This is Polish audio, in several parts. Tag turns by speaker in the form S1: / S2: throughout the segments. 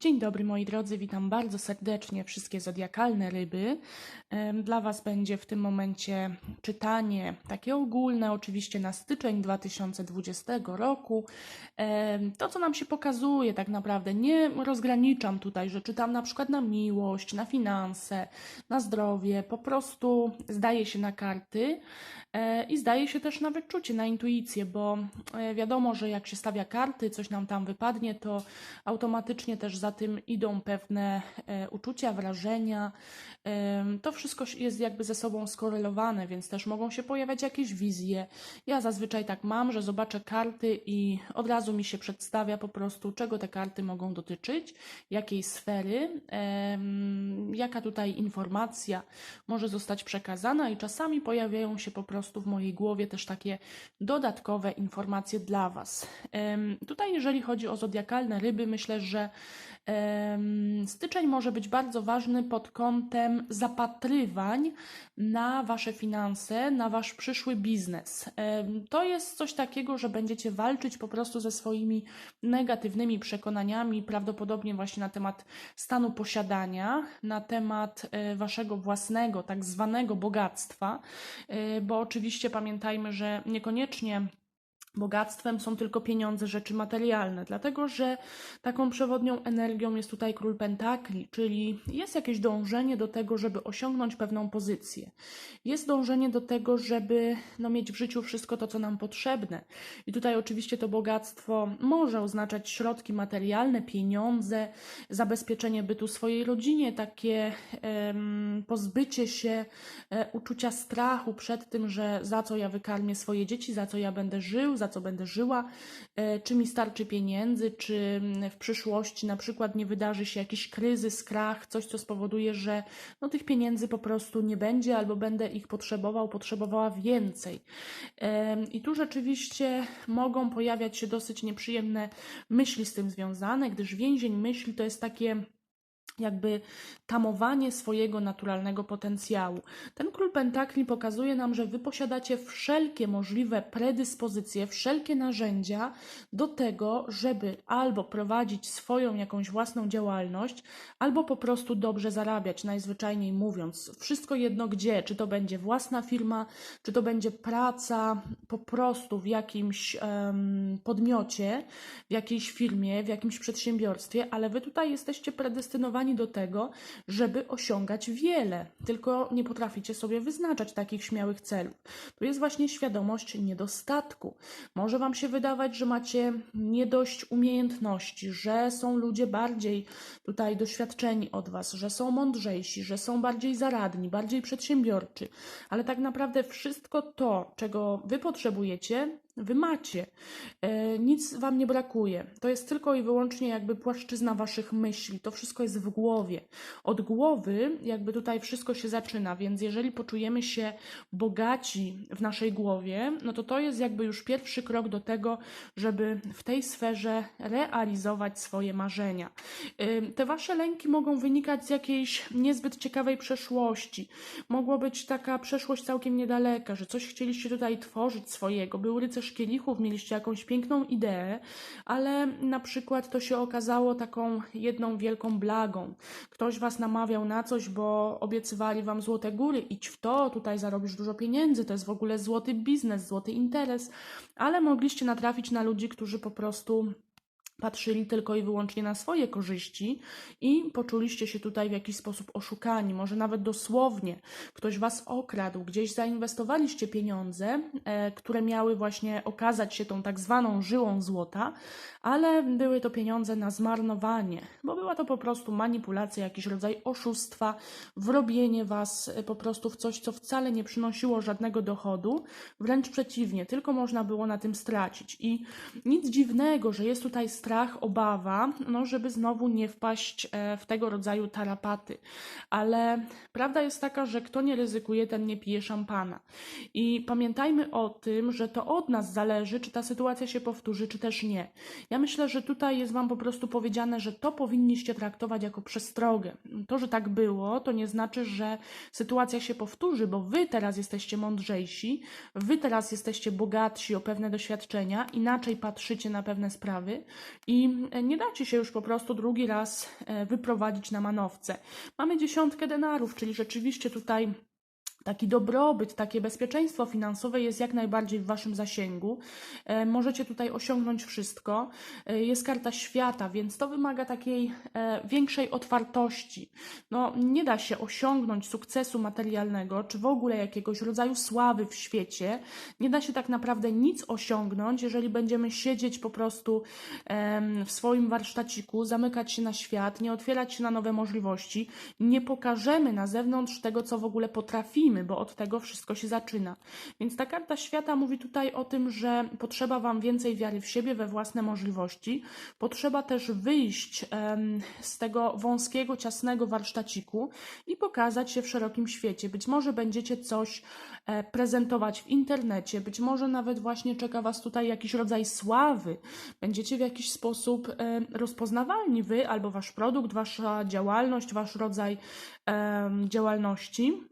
S1: Dzień dobry moi drodzy, witam bardzo serdecznie wszystkie zodiakalne ryby. Dla Was będzie w tym momencie czytanie takie ogólne, oczywiście na styczeń 2020 roku. To, co nam się pokazuje, tak naprawdę, nie rozgraniczam tutaj, że czytam na przykład na miłość, na finanse, na zdrowie, po prostu zdaje się na karty e, i zdaje się też na wyczucie, na intuicję, bo e, wiadomo, że jak się stawia karty, coś nam tam wypadnie, to automatycznie też za tym idą pewne e, uczucia, wrażenia. To wszystko jest jakby ze sobą skorelowane, więc też mogą się pojawiać jakieś wizje. Ja zazwyczaj tak mam, że zobaczę karty i od razu mi się przedstawia po prostu, czego te karty mogą dotyczyć, jakiej sfery, jaka tutaj informacja może zostać przekazana, i czasami pojawiają się po prostu w mojej głowie też takie dodatkowe informacje dla Was. Tutaj, jeżeli chodzi o zodiakalne ryby, myślę, że styczeń może być bardzo ważny pod kątem zapatrywań na Wasze finanse, na Wasz przyszły biznes. To jest coś takiego, że będziecie walczyć po prostu ze swoimi negatywnymi przekonaniami, prawdopodobnie właśnie na temat stanu posiadania, na temat e, Waszego własnego, tak zwanego bogactwa, e, bo oczywiście pamiętajmy, że niekoniecznie bogactwem są tylko pieniądze, rzeczy materialne, dlatego że taką przewodnią energią jest tutaj król pentakli, czyli jest jakieś dążenie do tego, żeby osiągnąć pewną pozycję. Jest dążenie do tego, żeby no, mieć w życiu wszystko to, co nam potrzebne. I tutaj oczywiście to bogactwo może oznaczać środki materialne, pieniądze, zabezpieczenie bytu swojej rodzinie, takie pozbycie się e, uczucia strachu przed tym, że za co ja wykarmię swoje dzieci, za co ja będę żył, za co będę żyła, e, czy mi starczy pieniędzy, czy mm, w przyszłości na przykład nie wydarzy się jakiś kryzys, krach, coś, co spowoduje, że no, tych pieniędzy po prostu nie będzie, albo będę ich potrzebował, potrzebowała więcej. I tu rzeczywiście mogą pojawiać się dosyć nieprzyjemne myśli z tym związane, gdyż więzień myśli to jest takie jakby tamowanie swojego naturalnego potencjału. Ten król pentakli pokazuje nam, że wy posiadacie wszelkie możliwe predyspozycje, wszelkie narzędzia do tego, żeby albo prowadzić swoją jakąś własną działalność, albo po prostu dobrze zarabiać, najzwyczajniej mówiąc. Wszystko jedno gdzie, czy to będzie własna firma, czy to będzie praca po prostu w jakimś em, podmiocie, w jakiejś firmie, w jakimś przedsiębiorstwie, ale wy tutaj jesteście predestynowani do tego, żeby osiągać wiele, tylko nie potraficie sobie wyznaczać takich śmiałych celów. Tu jest właśnie świadomość niedostatku. Może Wam się wydawać, że macie nie dość umiejętności, że są ludzie bardziej tutaj doświadczeni od Was, że są mądrzejsi, że są bardziej zaradni, bardziej przedsiębiorczy, ale tak naprawdę wszystko to, czego Wy potrzebujecie, Wy macie. E, nic Wam nie brakuje. To jest tylko i wyłącznie jakby płaszczyzna Waszych myśli. To wszystko jest w głowie. Od głowy jakby tutaj wszystko się zaczyna, więc jeżeli poczujemy się bogaci w naszej głowie, no to to jest jakby już pierwszy krok do tego, żeby w tej sferze realizować swoje marzenia. Ym, Te Wasze lęki mogą wynikać z jakiejś niezbyt ciekawej przeszłości. Mogła być taka przeszłość całkiem niedaleka, że coś chcieliście tutaj tworzyć swojego. Był rycerz kielichów, mieliście jakąś piękną ideę, ale na przykład to się okazało taką jedną wielką blagą. Ktoś was namawiał na coś, bo obiecywali wam złote góry, idź w to, tutaj zarobisz dużo pieniędzy, to jest w ogóle złoty biznes, złoty interes, ale mogliście natrafić na ludzi, którzy po prostu patrzyli tylko i wyłącznie na swoje korzyści i poczuliście się tutaj w jakiś sposób oszukani, może nawet dosłownie ktoś was okradł, gdzieś zainwestowaliście pieniądze, e, które miały właśnie okazać się tą tak zwaną żyłą złota, ale były to pieniądze na zmarnowanie, bo była to po prostu manipulacja, jakiś rodzaj oszustwa, wrobienie was e, po prostu w coś, co wcale nie przynosiło żadnego dochodu, wręcz przeciwnie, tylko można było na tym stracić. I nic dziwnego, że jest tutaj strach, obawa, no, żeby znowu nie wpaść e, w tego rodzaju tarapaty. Ale prawda jest taka, że kto nie ryzykuje, ten nie pije szampana. I pamiętajmy o tym, że to od nas zależy, czy ta sytuacja się powtórzy, czy też nie. Ja myślę, że tutaj jest Wam po prostu powiedziane, że to powinniście traktować jako przestrogę. To, że tak było, to nie znaczy, że sytuacja się powtórzy, bo Wy teraz jesteście mądrzejsi, Wy teraz jesteście bogatsi o pewne doświadczenia, inaczej patrzycie na pewne sprawy i e, nie dacie się już po prostu drugi raz e, wyprowadzić na manowce. Mamy dziesiątkę denarów, czyli rzeczywiście tutaj taki dobrobyt, takie bezpieczeństwo finansowe jest jak najbardziej w Waszym zasięgu. E, Możecie tutaj osiągnąć wszystko. E, Jest karta świata, więc to wymaga takiej e, większej otwartości. No, nie da się osiągnąć sukcesu materialnego, czy w ogóle jakiegoś rodzaju sławy w świecie. Nie da się tak naprawdę nic osiągnąć, jeżeli będziemy siedzieć po prostu w swoim warsztaciku, zamykać się na świat, nie otwierać się na nowe możliwości, nie pokażemy na zewnątrz tego, co w ogóle potrafimy, bo od tego wszystko się zaczyna. Więc ta karta świata mówi tutaj o tym, że potrzeba Wam więcej wiary w siebie, we własne możliwości. Potrzeba też wyjść z tego wąskiego, ciasnego warsztaciku i pokazać się w szerokim świecie. Być może będziecie coś e, prezentować w internecie, być może nawet właśnie czeka Was tutaj jakiś rodzaj sławy. Będziecie w jakiś sposób e, rozpoznawalni Wy albo Wasz produkt, Wasza działalność, Wasz rodzaj działalności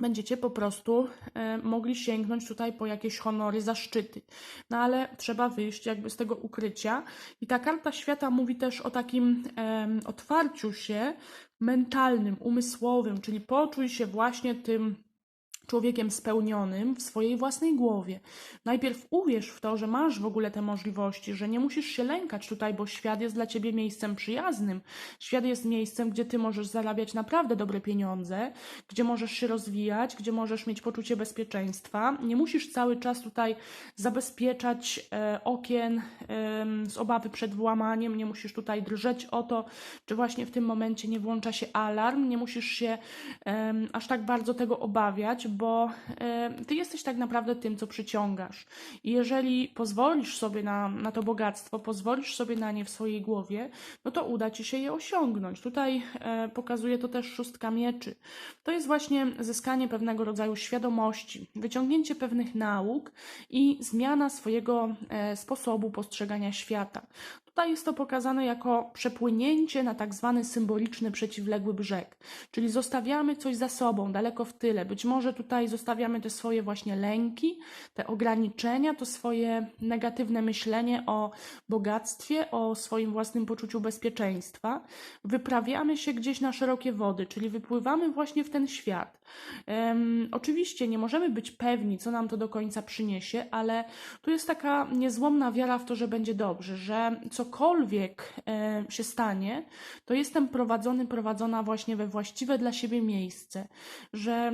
S1: będziecie po prostu e, mogli sięgnąć tutaj po jakieś honory, zaszczyty. No ale trzeba wyjść jakby z tego ukrycia. I ta karta świata mówi też o takim otwarciu się mentalnym, umysłowym, czyli poczuj się właśnie tym człowiekiem spełnionym w swojej własnej głowie. Najpierw uwierz w to, że masz w ogóle te możliwości, że nie musisz się lękać tutaj, bo świat jest dla ciebie miejscem przyjaznym. Świat jest miejscem, gdzie ty możesz zarabiać naprawdę dobre pieniądze, gdzie możesz się rozwijać, gdzie możesz mieć poczucie bezpieczeństwa. Nie musisz cały czas tutaj zabezpieczać e, okien em, z obawy przed włamaniem, nie musisz tutaj drżeć o to, czy właśnie w tym momencie nie włącza się alarm, nie musisz się em, aż tak bardzo tego obawiać, bo e, ty jesteś tak naprawdę tym, co przyciągasz. I jeżeli pozwolisz sobie na, na to bogactwo, pozwolisz sobie na nie w swojej głowie, no to uda ci się je osiągnąć. Tutaj e, pokazuje to też szóstka mieczy. To jest właśnie zyskanie pewnego rodzaju świadomości, wyciągnięcie pewnych nauk i zmiana swojego e, sposobu postrzegania świata. Tutaj jest to pokazane jako przepłynięcie na tak zwany symboliczny przeciwległy brzeg, czyli zostawiamy coś za sobą, daleko w tyle. Być może tutaj zostawiamy te swoje właśnie lęki, te ograniczenia, to swoje negatywne myślenie o bogactwie, o swoim własnym poczuciu bezpieczeństwa. Wyprawiamy się gdzieś na szerokie wody, czyli wypływamy właśnie w ten świat. Em, oczywiście nie możemy być pewni, co nam to do końca przyniesie, ale tu jest taka niezłomna wiara w to, że będzie dobrze, że cokolwiek e, się stanie, to jestem prowadzony, prowadzona właśnie we właściwe dla siebie miejsce, że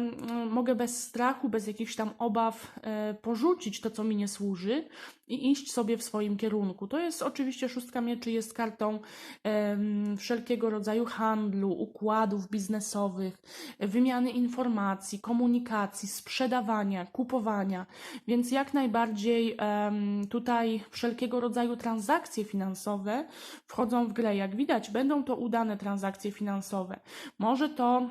S1: mogę bez strachu, bez jakichś tam obaw e, porzucić to, co mi nie służy i iść sobie w swoim kierunku. To jest oczywiście szóstka mieczy, jest kartą em, wszelkiego rodzaju handlu, układów biznesowych, wymiany informacji, komunikacji, sprzedawania, kupowania, więc jak najbardziej em, tutaj wszelkiego rodzaju transakcje finansowe wchodzą w grę. Jak widać, będą to udane transakcje finansowe. Może to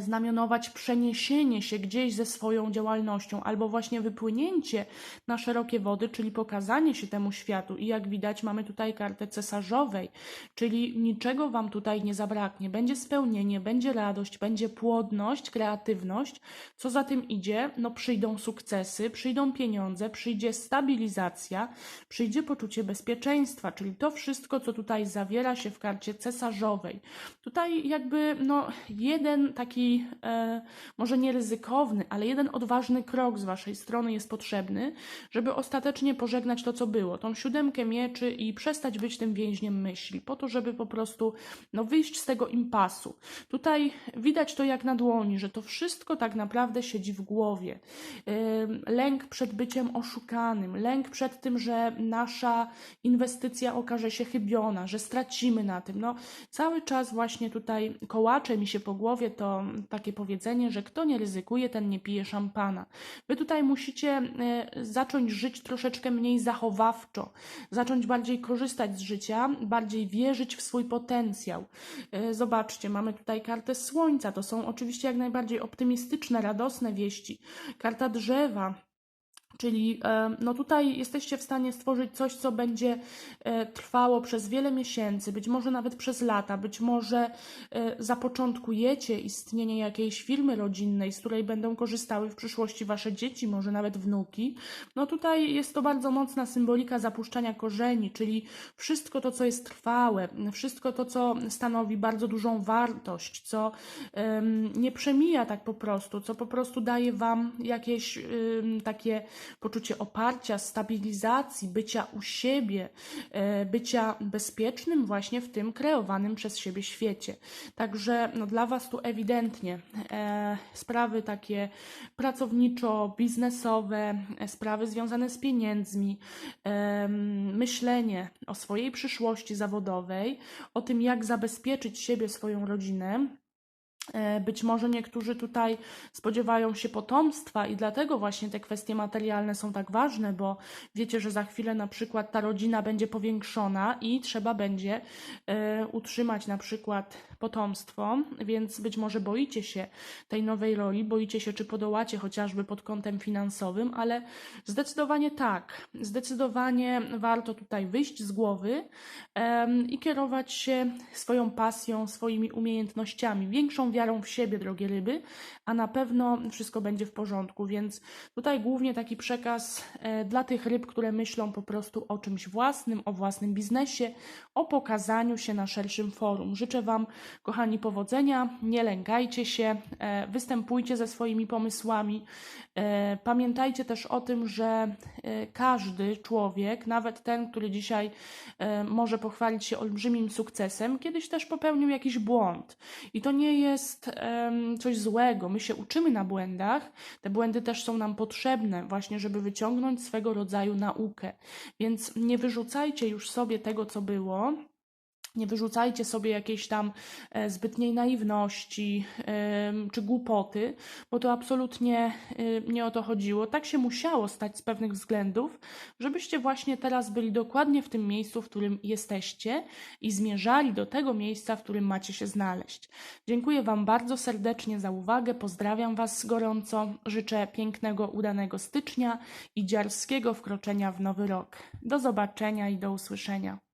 S1: znamionować przeniesienie się gdzieś ze swoją działalnością, albo właśnie wypłynięcie na szerokie wody, czyli pokazanie się temu światu. I jak widać, mamy tutaj kartę cesarzowej, czyli niczego Wam tutaj nie zabraknie. Będzie spełnienie, będzie radość, będzie płodność, kreatywność. Co za tym idzie? No przyjdą sukcesy, przyjdą pieniądze, przyjdzie stabilizacja, przyjdzie poczucie bezpieczeństwa, czyli to wszystko, co tutaj zawiera się w karcie cesarzowej. Tutaj jakby no jeden taki e, może nie ryzykowny, ale jeden odważny krok z Waszej strony jest potrzebny, żeby ostatecznie pożegnać to, co było, tą siódemkę mieczy i przestać być tym więźniem myśli, po to, żeby po prostu no, wyjść z tego impasu. Tutaj widać to jak na dłoni, że to wszystko tak naprawdę siedzi w głowie. E, lęk przed byciem oszukanym, lęk przed tym, że nasza inwestycja okaże się chybiona, że stracimy na tym. No, cały czas właśnie tutaj kołacze mi się po głowie to takie powiedzenie, że kto nie ryzykuje, ten nie pije szampana. Wy tutaj musicie e, zacząć żyć troszeczkę mniej zachowawczo, zacząć bardziej korzystać z życia, bardziej wierzyć w swój potencjał. E, Zobaczcie, mamy tutaj kartę słońca, to są oczywiście jak najbardziej optymistyczne, radosne wieści. Karta drzewa, Czyli e, no tutaj jesteście w stanie stworzyć coś, co będzie e, trwało przez wiele miesięcy, być może nawet przez lata, być może e, zapoczątkujecie istnienie jakiejś firmy rodzinnej, z której będą korzystały w przyszłości wasze dzieci, może nawet wnuki. No tutaj jest to bardzo mocna symbolika zapuszczania korzeni, czyli wszystko to, co jest trwałe, wszystko to, co stanowi bardzo dużą wartość, co nie przemija tak po prostu, co po prostu daje wam jakieś takie poczucie oparcia, stabilizacji, bycia u siebie, e, bycia bezpiecznym właśnie w tym kreowanym przez siebie świecie. Także no, dla Was tu ewidentnie e, sprawy takie pracowniczo-biznesowe, e, sprawy związane z pieniędzmi, e, myślenie o swojej przyszłości zawodowej, o tym, jak zabezpieczyć siebie, swoją rodzinę. E, Być może niektórzy tutaj spodziewają się potomstwa i dlatego właśnie te kwestie materialne są tak ważne, bo wiecie, że za chwilę na przykład ta rodzina będzie powiększona i trzeba będzie e, utrzymać na przykład potomstwo, więc być może boicie się tej nowej roli, boicie się, czy podołacie chociażby pod kątem finansowym, ale zdecydowanie tak. Zdecydowanie warto tutaj wyjść z głowy em, i kierować się swoją pasją, swoimi umiejętnościami, większą wiarą w siebie, drogie ryby, a na pewno wszystko będzie w porządku. Więc tutaj głównie taki przekaz e, dla tych ryb, które myślą po prostu o czymś własnym, o własnym biznesie, o pokazaniu się na szerszym forum. Życzę Wam, kochani, powodzenia, nie lękajcie się, e, występujcie ze swoimi pomysłami. E, Pamiętajcie też o tym, że e, każdy człowiek, nawet ten, który dzisiaj może pochwalić się olbrzymim sukcesem, kiedyś też popełnił jakiś błąd. I to nie jest coś złego. My się uczymy na błędach. Te błędy też są nam potrzebne, właśnie, żeby wyciągnąć swego rodzaju naukę. Więc nie wyrzucajcie już sobie tego, co było. Nie wyrzucajcie sobie jakiejś tam e, zbytniej naiwności czy głupoty, bo to absolutnie y, nie o to chodziło. Tak się musiało stać z pewnych względów, żebyście właśnie teraz byli dokładnie w tym miejscu, w którym jesteście i zmierzali do tego miejsca, w którym macie się znaleźć. Dziękuję Wam bardzo serdecznie za uwagę, pozdrawiam Was gorąco, życzę pięknego, udanego stycznia i dziarskiego wkroczenia w nowy rok. Do zobaczenia i do usłyszenia.